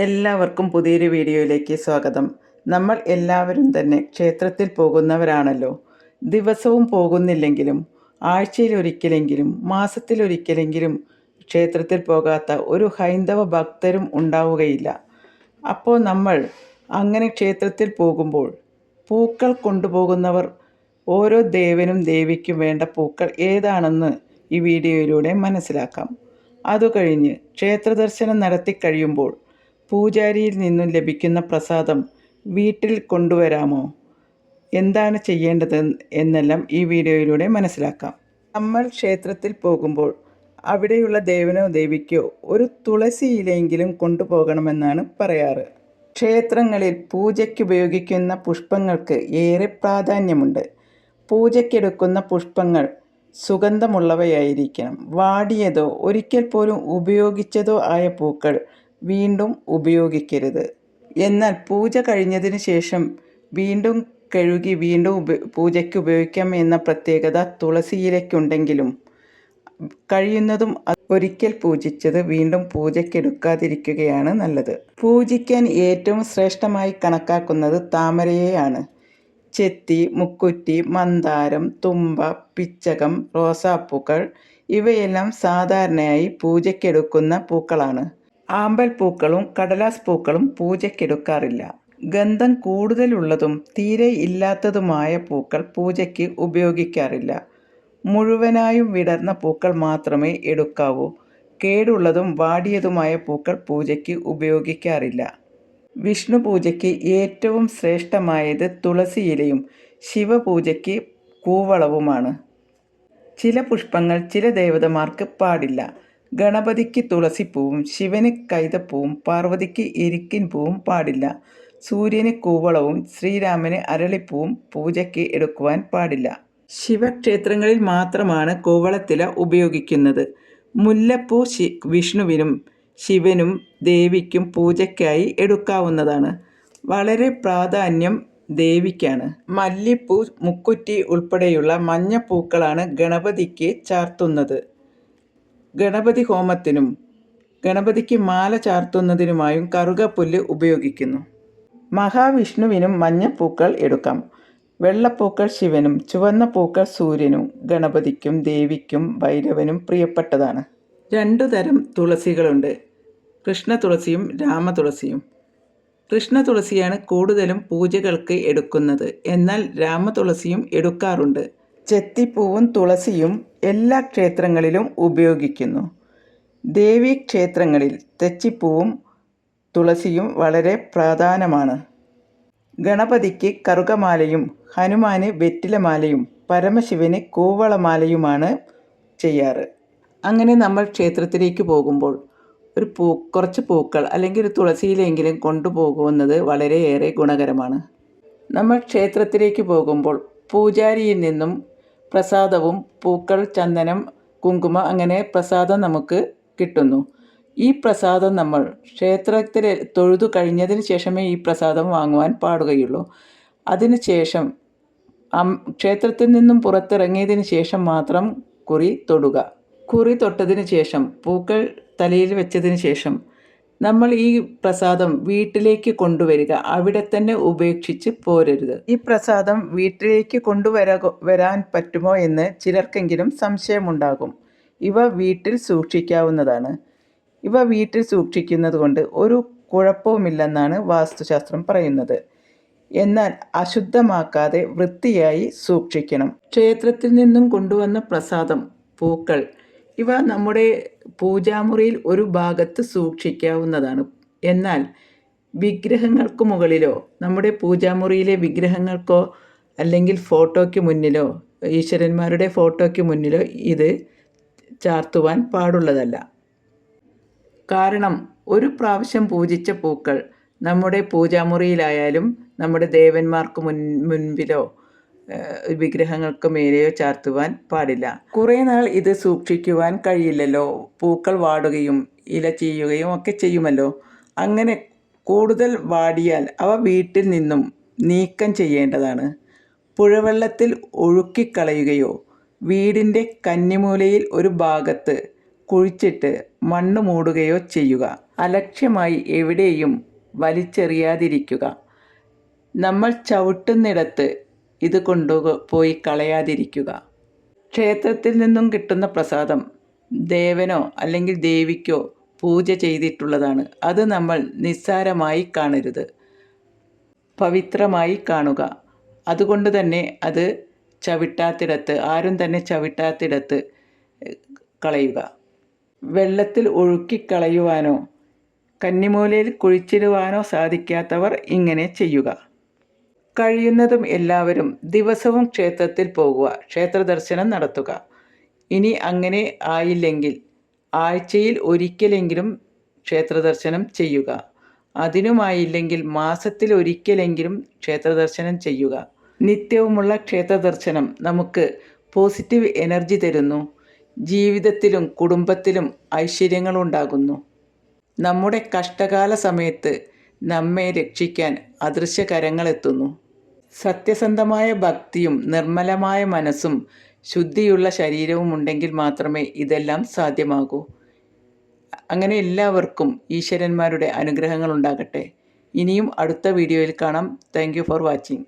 എല്ലാവർക്കും പുതിയൊരു വീഡിയോയിലേക്ക് സ്വാഗതം. നമ്മൾ എല്ലാവരും തന്നെ ക്ഷേത്രത്തിൽ പോകുന്നവരാണല്ലോ. ദിവസവും പോകുന്നില്ലെങ്കിലും ആഴ്ചയിൽ ഒരിക്കലെങ്കിലും മാസത്തിൽ ഒരിക്കലെങ്കിലും ക്ഷേത്രത്തിൽ പോകാത്ത ഒരു ഹൈന്ദവ ഭക്തരും ഉണ്ടാവുകയില്ല. അപ്പോൾ നമ്മൾ അങ്ങനെ ക്ഷേത്രത്തിൽ പോകുമ്പോൾ പൂക്കൾ കൊണ്ടുപോകുന്നവർ ഓരോ ദേവനും ദേവിക്കും വേണ്ട പൂക്കൾ ഏതാണെന്ന് ഈ വീഡിയോയിലൂടെ മനസ്സിലാക്കാം. അതുകഴിഞ്ഞ് ക്ഷേത്ര ദർശനം നടത്തി കഴിയുമ്പോൾ പൂജാരിയിൽ നിന്നും ലഭിക്കുന്ന പ്രസാദം വീട്ടിൽ കൊണ്ടുവരാമോ? എന്താണ് ചെയ്യേണ്ടത് എന്നെല്ലാം ഈ വീഡിയോയിലൂടെ മനസ്സിലാക്കാം. നമ്മൾ ക്ഷേത്രത്തിൽ പോകുമ്പോൾ അവിടെയുള്ള ദേവനോ ദേവിക്കോ ഒരു തുളസി ഇലയെങ്കിലും കൊണ്ടുപോകണമെന്നാണ് പറയാറ്. ക്ഷേത്രങ്ങളിൽ പൂജയ്ക്ക് ഉപയോഗിക്കുന്ന പുഷ്പങ്ങൾക്ക് ഏറെ പ്രാധാന്യമുണ്ട്. പൂജയ്ക്കെടുക്കുന്ന പുഷ്പങ്ങൾ സുഗന്ധമുള്ളവയായിരിക്കണം. വാടിയതോ ഒരിക്കൽ പോലും ഉപയോഗിച്ചതോ ആയ പൂക്കൾ വീണ്ടും ഉപയോഗിക്കരുത്. എന്നാൽ പൂജ കഴിഞ്ഞതിന് ശേഷം വീണ്ടും കഴുകി വീണ്ടും ഉപ പൂജയ്ക്ക് ഉപയോഗിക്കാം എന്ന പ്രത്യേകത തുളസിയിലേക്കുണ്ടെങ്കിലും കഴിയുന്നതും ഒരിക്കൽ പൂജിച്ചത് വീണ്ടും പൂജയ്ക്കെടുക്കാതിരിക്കുകയാണ് നല്ലത്. പൂജിക്കാൻ ഏറ്റവും ശ്രേഷ്ഠമായി കണക്കാക്കുന്നത് താമരയെയാണ്. ചെത്തി മുക്കുറ്റി മന്ദാരം തുമ്പ പിച്ചകം റോസാപ്പൂക്കൾ ഇവയെല്ലാം സാധാരണയായി പൂജയ്ക്കെടുക്കുന്ന പൂക്കളാണ്. ആമ്പൽ പൂക്കളും കടലാസ് പൂക്കളും പൂജയ്ക്കെടുക്കാറില്ല. ഗന്ധം കൂടുതലുള്ളതും തീരെ ഇല്ലാത്തതുമായ പൂക്കൾ പൂജയ്ക്ക് ഉപയോഗിക്കാറില്ല. മുഴുവനായും വിടർന്ന പൂക്കൾ മാത്രമേ എടുക്കാവൂ. കേടുള്ളതും വാടിയതുമായ പൂക്കൾ പൂജയ്ക്ക് ഉപയോഗിക്കാറില്ല. വിഷ്ണു പൂജയ്ക്ക് ഏറ്റവും ശ്രേഷ്ഠമായത് തുളസിയിലയും ശിവപൂജയ്ക്ക് കൂവളവുമാണ്. ചില പുഷ്പങ്ങൾ ചില ദേവതമാർക്ക് പാടില്ല. ഗണപതിക്ക് തുളസിപ്പൂവും ശിവന് കൈതപ്പൂവും പാർവതിക്ക് ഇരിക്കിൻ പൂവും പാടില്ല. സൂര്യന് കൂവളവും ശ്രീരാമന് അരളിപ്പൂവും പൂജയ്ക്ക് എടുക്കുവാൻ പാടില്ല. ശിവക്ഷേത്രങ്ങളിൽ മാത്രമാണ് കൂവളത്തില ഉപയോഗിക്കുന്നത്. മുല്ലപ്പൂ ശി വിഷ്ണുവിനും ശിവനും ദേവിക്കും പൂജയ്ക്കായി എടുക്കാവുന്നതാണ്. വളരെ പ്രാധാന്യം ദേവിക്കാണ്. മല്ലിപ്പൂ മുക്കുറ്റി ഉൾപ്പെടെയുള്ള മഞ്ഞപ്പൂക്കളാണ് ഗണപതിക്ക് ചാർത്തുന്നത്. ഗണപതി ഹോമത്തിനും ഗണപതിക്ക് മാല ചാർത്തുന്നതിനുമായും കറുകപ്പുല്ല് ഉപയോഗിക്കുന്നു. മഹാവിഷ്ണുവിനും മഞ്ഞപ്പൂക്കൾ എടുക്കാം. വെള്ളപ്പൂക്കൾ ശിവനും ചുവന്ന പൂക്കൾ സൂര്യനും ഗണപതിക്കും ദേവിക്കും ഭൈരവനും പ്രിയപ്പെട്ടതാണ്. രണ്ടു തരം തുളസികളുണ്ട്. കൃഷ്ണ തുളസിയും രാമ തുളസിയും. കൃഷ്ണ തുളസിയാണ് കൂടുതലും പൂജകൾക്ക് എടുക്കുന്നത്. എന്നാൽ രാമ തുളസിയും എടുക്കാറുണ്ട്. ചെത്തിപ്പൂവും തുളസിയും എല്ലാ ക്ഷേത്രങ്ങളിലും ഉപയോഗിക്കുന്നു. ദേവീ ക്ഷേത്രങ്ങളിൽ തെച്ചിപ്പൂവും തുളസിയും വളരെ പ്രധാനമാണ്. ഗണപതിക്ക് കറുകമാലയും ഹനുമാന് വെറ്റിലമാലയും പരമശിവന് കൂവളമാലയുമാണ് ചെയ്യാറ്. അങ്ങനെ നമ്മൾ ക്ഷേത്രത്തിലേക്ക് പോകുമ്പോൾ ഒരു പൂ കുറച്ച് പൂക്കൾ അല്ലെങ്കിൽ ഒരു തുളസിയിലെങ്കിലും കൊണ്ടുപോകുന്നത് വളരെയേറെ ഗുണകരമാണ്. നമ്മൾ ക്ഷേത്രത്തിലേക്ക് പോകുമ്പോൾ പൂജാരിയിൽ നിന്നും പ്രസാദവും പൂക്കൾ ചന്ദനം കുങ്കുമ അങ്ങനെ പ്രസാദം നമുക്ക് കിട്ടുന്നു. ഈ പ്രസാദം നമ്മൾ ക്ഷേത്രത്തിൽ തൊഴുതു കഴിഞ്ഞതിന് ശേഷമേ ഈ പ്രസാദം വാങ്ങുവാൻ പാടുകയുള്ളൂ. അതിന് ശേഷം ക്ഷേത്രത്തിൽ നിന്നും പുറത്തിറങ്ങിയതിന് ശേഷം മാത്രം കുറി തൊടുക. കുറി തൊട്ടതിന് ശേഷം പൂക്കൾ തലയിൽ വെച്ചതിന് ശേഷം നമ്മൾ ഈ പ്രസാദം വീട്ടിലേക്ക് കൊണ്ടുവരിക അവിടെ തന്നെ ഉപേക്ഷിച്ച് പോരരുത്. ഈ പ്രസാദം വീട്ടിലേക്ക് കൊണ്ടുവര വരാൻ പറ്റുമോ എന്ന് ചിലർക്കെങ്കിലും സംശയമുണ്ടാകും. ഇവ വീട്ടിൽ സൂക്ഷിക്കാവുന്നതാണ്. ഇവ വീട്ടിൽ സൂക്ഷിക്കുന്നത് കൊണ്ട് ഒരു കുഴപ്പവുമില്ലെന്നാണ് വാസ്തുശാസ്ത്രം പറയുന്നത്. എന്നാൽ അശുദ്ധമാക്കാതെ വൃത്തിയായി സൂക്ഷിക്കണം. ക്ഷേത്രത്തിൽ നിന്നും കൊണ്ടുവന്ന പ്രസാദം പൂക്കൾ ഇവ നമ്മുടെ പൂജാമുറിയിൽ ഒരു ഭാഗത്ത് സൂക്ഷിക്കാവുന്നതാണ്. എന്നാൽ വിഗ്രഹങ്ങൾക്ക് മുകളിലോ നമ്മുടെ പൂജാമുറിയിലെ വിഗ്രഹങ്ങൾക്കോ അല്ലെങ്കിൽ ഫോട്ടോയ്ക്ക് മുന്നിലോ ഈശ്വരന്മാരുടെ ഫോട്ടോയ്ക്ക് മുന്നിലോ ഇത് ചാർത്തുവാൻ പാടുള്ളതല്ല. കാരണം ഒരു പ്രാവശ്യം പൂജിച്ച പൂക്കൾ നമ്മുടെ പൂജാമുറിയിലായാലും നമ്മുടെ ദേവന്മാർക്ക് മുൻ മുൻപിലോ വിഗ്രഹങ്ങൾക്ക് മേലെയോ ചാർത്തുവാൻ പാടില്ല. കുറേ നാൾ ഇത് സൂക്ഷിക്കുവാൻ കഴിയില്ലല്ലോ. പൂക്കൾ വാടുകയും ഇല ചെയ്യുകയും ഒക്കെ ചെയ്യുമല്ലോ. അങ്ങനെ കൂടുതൽ വാടിയാൽ അവ വീട്ടിൽ നിന്നും നീക്കം ചെയ്യേണ്ടതാണ്. പുഴവെള്ളത്തിൽ ഒഴുക്കിക്കളയുകയോ വീടിന്റെ കന്നിമൂലയിൽ ഒരു ഭാഗത്ത് കുഴിച്ചിട്ട് മണ്ണ് മൂടുകയോ ചെയ്യുക. അലക്ഷ്യമായി എവിടെയും വലിച്ചെറിയാതിരിക്കുക. നമ്മൾ ചവിട്ടുന്നിടത്ത് ഇത് കൊണ്ടുപോയി കളയാതിരിക്കുക. ക്ഷേത്രത്തിൽ നിന്നും കിട്ടുന്ന പ്രസാദം ദേവനോ അല്ലെങ്കിൽ ദേവിക്കോ പൂജ ചെയ്തിട്ടുള്ളതാണ്. അത് നമ്മൾ നിസ്സാരമായി കാണരുത്. പവിത്രമായി കാണുക. അതുകൊണ്ട് തന്നെ അത് ചവിട്ടാത്തിടത്ത് ആരും തന്നെ ചവിട്ടാത്തിടത്ത് കളയുക. വെള്ളത്തിൽ ഒഴുക്കിക്കളയുവാനോ കന്നിമൂലയിൽ കുഴിച്ചിടുവാനോ സാധിക്കാത്തവർ ഇങ്ങനെ ചെയ്യുക. കഴിയുന്നതും എല്ലാവരും ദിവസവും ക്ഷേത്രത്തിൽ പോകുക ക്ഷേത്ര ദർശനം നടത്തുക. ഇനി അങ്ങനെ ആയില്ലെങ്കിൽ ആഴ്ചയിൽ ഒരിക്കലെങ്കിലും ക്ഷേത്ര ദർശനം ചെയ്യുക. അതിനുമായില്ലെങ്കിൽ മാസത്തിൽ ഒരിക്കലെങ്കിലും ക്ഷേത്ര ദർശനം ചെയ്യുക. നിത്യവുമുള്ള ക്ഷേത്ര ദർശനം നമുക്ക് പോസിറ്റീവ് എനർജി തരുന്നു. ജീവിതത്തിലും കുടുംബത്തിലും ഐശ്വര്യങ്ങളുണ്ടാകുന്നു. നമ്മുടെ കഷ്ടകാല സമയത്ത് നമ്മെ രക്ഷിക്കാൻ അദൃശ്യകരങ്ങളെത്തുന്നു. സത്യസന്ധമായ ഭക്തിയും നിർമ്മലമായ മനസ്സും ശുദ്ധിയുള്ള ശരീരവും ഉണ്ടെങ്കിൽ മാത്രമേ ഇതെല്ലാം സാധ്യമാകൂ. അങ്ങനെ എല്ലാവർക്കും ഈശ്വരന്മാരുടെ അനുഗ്രഹങ്ങൾ ഉണ്ടാകട്ടെ ഇനിയും അടുത്ത വീഡിയോയിൽ കാണാം. Thank for watching